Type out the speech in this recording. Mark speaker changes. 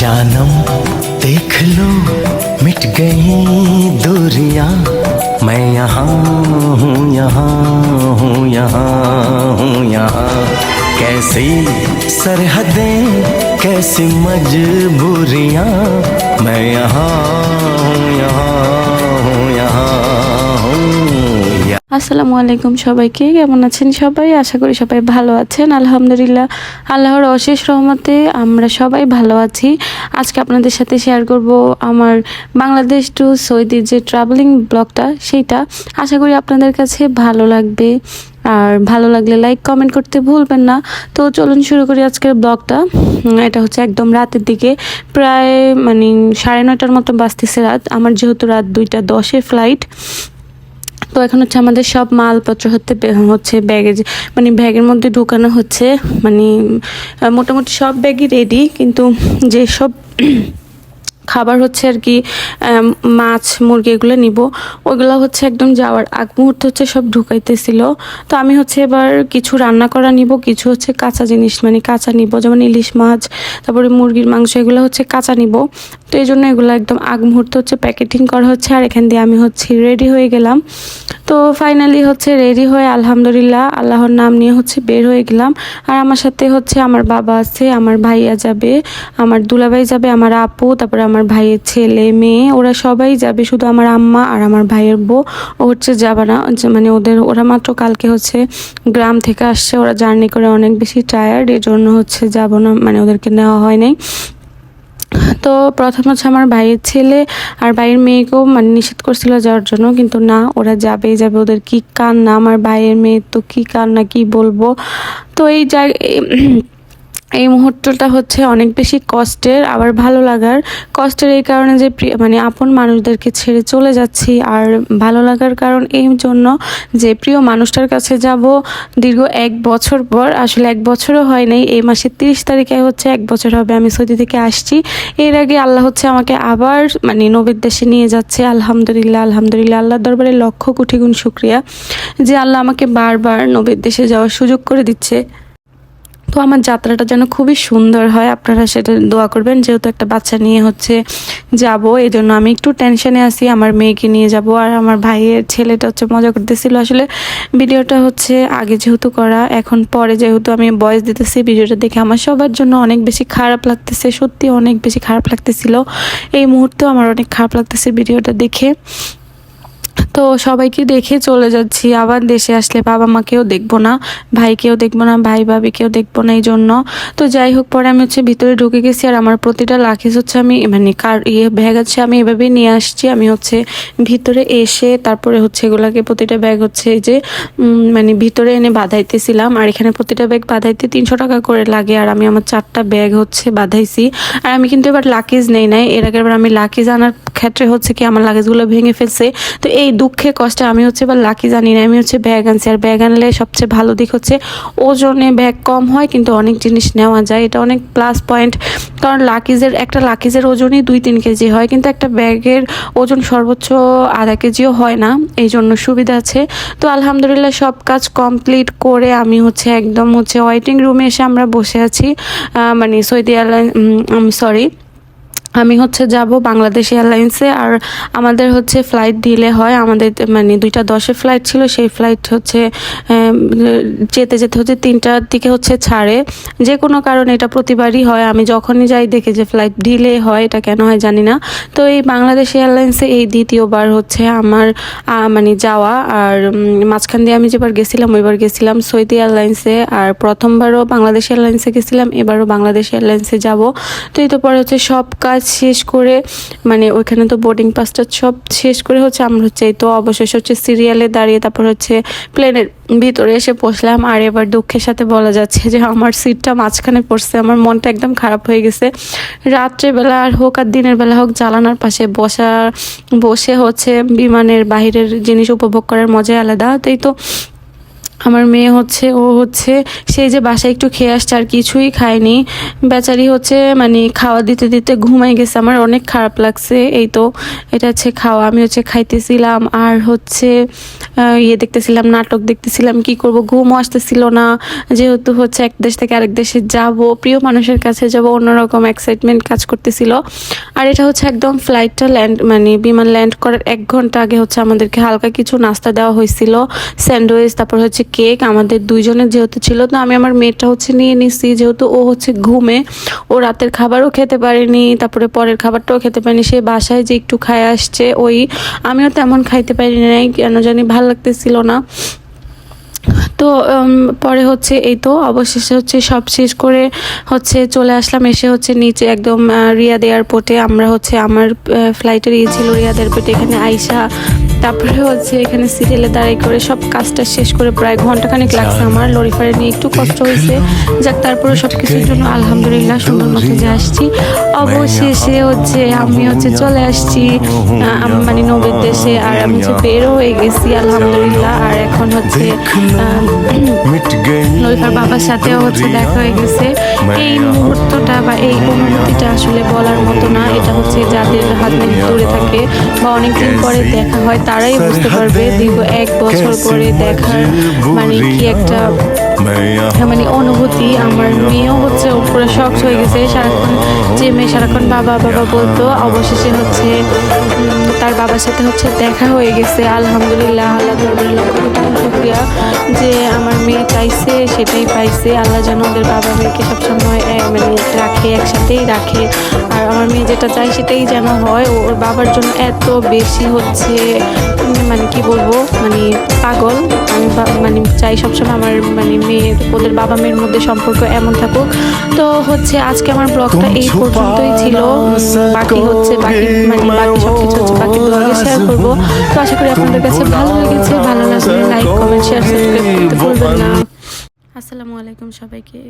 Speaker 1: जानम, देख लो, मिट गई दूरियाँ। मैं यहाँ हूँ यहाँ हूँ यहाँ हूँ, यहाँ। कैसी सरहदें, कैसी मजबूरियाँ। मैं यहाँ हूँ यहाँ हूँ यहाँ हूँ
Speaker 2: আসসালামু আলাইকুম সবাইকে, কেমন আছেন সবাই? আশা করি সবাই ভালো আছেন। আলহামদুলিল্লাহ, আল্লাহর অশেষ রহমতে আমরা সবাই ভালো আছি। আজকে আপনাদের সাথে শেয়ার করব আমার বাংলাদেশ টু সৌদির যে ট্রাভেলিং ব্লগটা সেইটা। আশা করি আপনাদের কাছে ভালো লাগবে। আর ভালো লাগলে লাইক কমেন্ট করতে ভুলবেন না। তো চলুন শুরু করি আজকের ব্লগটা এটা হচ্ছে একদম রাতের দিকে। প্রায় মানে সাড়ে নয়টার মতো বাজতেছে রাত। আমার যেহেতু রাত দুইটা দশে ফ্লাইট তো এখন হচ্ছে আমাদের সব মালপত্র হতে হচ্ছে ব্যাগে মানে ব্যাগের মধ্যে ঢোকানো হচ্ছে মানে মোটামুটি সব ব্যাগই রেডি কিন্তু যে সব খাবার হচ্ছে আর কি মাছ, মুরগি এগুলো নিব। ওইগুলো হচ্ছে একদম যাওয়ার আগ মুহূর্তে হচ্ছে সব ঢুকাইতেছিল। তো আমি হচ্ছে এবার কিছু রান্না করা নিব, কিছু হচ্ছে কাঁচা জিনিস মানে কাঁচা নিব, যেমন ইলিশ মাছ, তারপরে মুরগির মাংস, এগুলো হচ্ছে কাঁচা নিব। তো এই জন্য এগুলো একদম আগ মুহূর্তে হচ্ছে প্যাকেটিং করা হচ্ছে। আর এখান দিয়ে আমি হচ্ছে রেডি হয়ে গেলাম। তো ফাইনালি হচ্ছে রেডি হয়ে আলহামদুলিল্লাহ আল্লাহর নাম নিয়ে হচ্ছে বের হয়ে গেলাম। আর আমার সাথে হচ্ছে আমার বাবা আছে, আমার ভাইয়া যাবে, আমার দুলাভাই যাবে, আমার আপু, তারপরে আমার ভাইয়ের ছেলে, মেয়ে, ওরা সবাই যাবে, শুধু আমার আম্মা আর আমার ভাইয়ের বউ। ও হচ্ছে যাবে না মানে ওদের, ওরা মাত্র কালকে হচ্ছে গ্রাম থেকে আসছে, ওরা জার্নি করে অনেক বেশি টায়ার্ড এই জন্য হচ্ছে যাব না মানে ওদেরকে নেওয়া হয় নাই। তো প্রথম হচ্ছে আমার ভাইয়ের ছেলে আর ভাইয়ের মেয়েকেও মানে নিষেধ করছিল যাওয়ার জন্য, কিন্তু না, ওরা যাবেই যাবে, ওদের কি কান্না, আমার ভাইয়ের মেয়ের তো কি কান্না, কি বলব? তো এই জায়গা এই মুহূর্তটা হচ্ছে অনেক বেশি কষ্টের, আবার ভালো লাগার। কষ্টের এই কারণে যে মানে আপন মানুষদেরকে ছেড়ে চলে যাচ্ছি, আর ভালো লাগার কারণ এই জন্য যে প্রিয় মানুষটার কাছে যাব দীর্ঘ এক বছর পর, আসলে এক বছরও হয় নাই, এই মাসের তিরিশ তারিখে হচ্ছে এক বছর হবে আমি সৌদি থেকে আসছি। এর আগে আল্লাহ হচ্ছে আমাকে আবার মানে নবীর দেশে নিয়ে যাচ্ছে, আলহামদুলিল্লাহ আলহামদুলিল্লাহ, আল্লাহর দরবারে লক্ষ কোটি গুণ শুক্রিয়া যে আল্লাহ আমাকে বারবার নবীর দেশে যাওয়ার সুযোগ করে দিচ্ছে। তো আমার যাত্রাটা যেন খুবই সুন্দর হয়, আপনারা সেটা দোয়া করবেন। যেহেতু একটা বাচ্চা নিয়ে হচ্ছে যাব এই জন্য আমি একটু টেনশনে আছি, আমার মেয়েকে নিয়ে যাব। আর আমার ভাইয়ের ছেলেটা হচ্ছে মজা করতেছিল। আসলে ভিডিওটা হচ্ছে আগে যেহেতু করা, এখন পরে যেহেতু আমি বয়স দিতেছি, ভিডিওটা দেখে আমার সবার জন্য অনেক বেশি খারাপ লাগতেছে, সত্যি অনেক বেশি খারাপ লাগতেছিল। এই মুহূর্তেও আমার অনেক খারাপ লাগতেছে ভিডিওটা দেখে। তো সবাইকে দেখে চলে যাচ্ছি। আবার দেশে আসলে বাবা মাকেও দেখব না, ভাইকেও দেখব না, ভাই ভাবিকেও দেখব না এই জন্য তো যাই হোক, পরে আমি হচ্ছে ভিতরে ঢুকে গেছি আর আমার প্রতিটা লাখিস হচ্ছে আমি মানে কার ইয়ে ব্যাগ আছে আমি এভাবেই নিয়ে আসছি। আমি হচ্ছে ভিতরে এসে তারপরে হচ্ছে এগুলাকে প্রতিটা ব্যাগ হচ্ছে যে মানে ভিতরে এনে বাঁধাইতেছিলাম। আর এখানে প্রতিটা ব্যাগ বাঁধাইতে তিনশো টাকা করে লাগে আর আমি আমার চারটা ব্যাগ হচ্ছে বাঁধাইছি। আর আমি কিন্তু এবার লাকিজ নেই নাই, এর আগের আমি লাকিজ আনার ক্ষেত্রে হচ্ছে কি আমার লাগেজগুলো ভেঙে ফেলছে। তো এই দুঃখে, কষ্টে আমি হচ্ছে এবার লাকি জানি না, আমি হচ্ছে ব্যাগ আনছি। আর ব্যাগ আনলে সবচেয়ে ভালো দিক হচ্ছে ওজনে ব্যাগ কম হয়, কিন্তু অনেক জিনিস নেওয়া যায়। এটা অনেক প্লাস পয়েন্ট কারণ লাকিজের একটা লাকিজের ওজনই দুই তিন কেজি হয়, কিন্তু একটা ব্যাগের ওজন সর্বোচ্চ আধা কেজিও হয় না। এই জন্য সুবিধা আছে। তো আলহামদুলিল্লাহ সব কাজ কমপ্লিট করে আমি হচ্ছে একদম হচ্ছে ওয়েটিং রুমে এসে আমরা বসে আছি। মানে সৌদি এয়ারলাইন সরি আমি হচ্ছে যাব বাংলাদেশ এয়ারলাইন্সে আর আমাদের হচ্ছে ফ্লাইট ডিলে হয়। আমাদের মানে দুইটা দশে ফ্লাইট ছিল, সেই ফ্লাইট হচ্ছে যেতে যেতে হচ্ছে তিনটার দিকে হচ্ছে ছাড়ে। যে কোনো কারণে এটা প্রতিবারই হয়। আমি যখনই যাই দেখি যে ফ্লাইট ডিলে হয়, এটা কেন হয় জানি না। তো এই বাংলাদেশ এয়ারলাইন্সে এই দ্বিতীয়বার হচ্ছে আমার মানে যাওয়া। আর মাঝখান দিয়ে আমি যেবার গেছিলাম, ওইবার গেছিলাম সৌদি এয়ারলাইন্সে। আর প্রথমবারও বাংলাদেশ এয়ারলাইন্সে গেছিলাম, এবারও বাংলাদেশ এয়ারলাইন্সে যাব। তো এই তো পরে হচ্ছে সব কাজ শেষ করে মানে ওইখানে তো বোর্ডিং পাসটা সব শেষ করে হচ্ছে আমরা হচ্ছে এই তো অবশেষে হচ্ছে সিরিয়ালে দাঁড়িয়ে তারপর হচ্ছে প্লেনের ভিতরে এসে বসলাম। আর এবার দুঃখের সাথে বলা যাচ্ছে যে আমার সিটটা মাঝখানে পড়ছে, আমার মনটা একদম খারাপ হয়ে গেছে। রাত্রেবেলা আর হোক আর দিনের বেলা হোক জানালার পাশে বসা, বসে হচ্ছে বিমানের বাহিরের জিনিস উপভোগ করার মজাই আলাদা। তো এই তো আমার মেয়ে হচ্ছে, ও হচ্ছে সেই যে বাসায় একটু খেয়ে আসছে আর কিছুই খায়নি। বেচারি হচ্ছে মানে খাওয়া দিতে দিতে ঘুমাই গেছে। আমার অনেক খারাপ লাগছে, এই তো। এটা হচ্ছে খাওয়া, আমি হচ্ছে খাইতেছিলাম। আর হচ্ছে ইয়ে দেখতেছিলাম, নাটক দেখতেছিলাম, কি করব? ঘুমও আসতেছিল না। যেহেতু হচ্ছে এক দেশ থেকে আরেক দেশে যাব, প্রিয় মানুষের কাছে যাব, অন্যরকম এক্সাইটমেন্ট কাজ করতেছিল। আর এটা হচ্ছে একদম ফ্লাইটটা ল্যান্ড মানে বিমান ল্যান্ড করার এক ঘণ্টা আগে হচ্ছে আমাদেরকে হালকা কিছু নাস্তা দেওয়া হয়েছিল। স্যান্ডউইচ, তারপর হচ্ছে কেক আমাদের দুইজনের যেহেতু ছিল, তো আমি আমার মেয়েটা হচ্ছে নিয়ে নিছি। যেহেতু ও হচ্ছে ঘুমে, ও রাতের খাবারও খেতে পারেনি, তারপরে পরের খাবারটাও খেতে পারেনি, সে বাসায় যে একটু খায় আসছে, ওই আমিও তেমন খাইতে পারি নাই, কেন জানি ভালো লাগতেছিল না। তো পরে হচ্ছে এই তো অবশেষে হচ্ছে সব শেষ করে হচ্ছে চলে আসলাম। এসে হচ্ছে নিচে একদম রিয়াদ এয়ারপোর্টে আমরা হচ্ছে আমার ফ্লাইটের ইয়ে ছিল রিয়াদ এয়ারপোর্টে এখানে আইসা তারপরে হচ্ছে এখানে সিরিয়ালে দাঁড়াই করে সব কাজটা শেষ করে প্রায় ঘন্টাখানেক লাগছে আমার। লরিফারে নিয়ে একটু কষ্ট হয়েছে। যাক তারপরে সব কিছুর জন্য আলহামদুলিল্লাহ সুন্দর মতো যে আসছি। অবশেষে হচ্ছে আমি হচ্ছে চলে আসছি মানে নবীর দেশে। আর আমি হচ্ছে বেরো হয়ে গেছি, আলহামদুলিল্লাহ। আর এখন হচ্ছে নৈফার বাবার সাথেও হচ্ছে দেখা হয়ে গেছে। এই মুহূর্তটা বা এই অনুভূতিটা আসলে বলার মতো না। এটা হচ্ছে যাদের হাজব্যান্ড দূরে থাকে বা অনেকদিন পরে দেখা হয় তারাই বুঝতে পারবে দীর্ঘ এক বছর পরে দেখার মানে কি একটা হ্যাঁ, মানে অনুভূতি। আমার মেয়েও হচ্ছে পুরো শখ হয়ে গেছে। সারাক্ষণ যে মেয়ে সারাক্ষণ বাবা বাবা বলতো অবশেষে হচ্ছে বাবার সাথে হচ্ছে দেখা হয়ে গেছে। আলহামদুলিল্লাহ আল্লাহ দরবারে লক্ষ কোটি শুক্রিয়া যে আমার মেয়ে চাইছে সেটাই পাইছে। আল্লাহ যেন ওদের বাবা মেয়েকে সবসময় মানে রাখে একসাথেই রাখে। আর আমার মেয়ে যেটা চাই সেটাই যেন হয়। ওর বাবার জন্য এত বেশি হচ্ছে মানে কি বলব মানে পাগল। আমি মানে চাই সবসময় আমার মানে মেয়ে ওদের বাবা মেয়ের মধ্যে সম্পর্ক এমন থাকুক। তো হচ্ছে আজকে আমার ব্লগটা এই পর্যন্তই ছিল। বাকি হচ্ছে বাকি মানে বাকি সব কিছু হচ্ছে বাকি ব্লগে শেয়ার করব। তো আশা করি আপনাদের কাছে ভালো লেগেছে, ভালো লাগলে লাইক কমেন্ট শেয়ার সাবস্ক্রাইব করতে ভুলবেন না। আসসালামু আলাইকুম সবাইকে।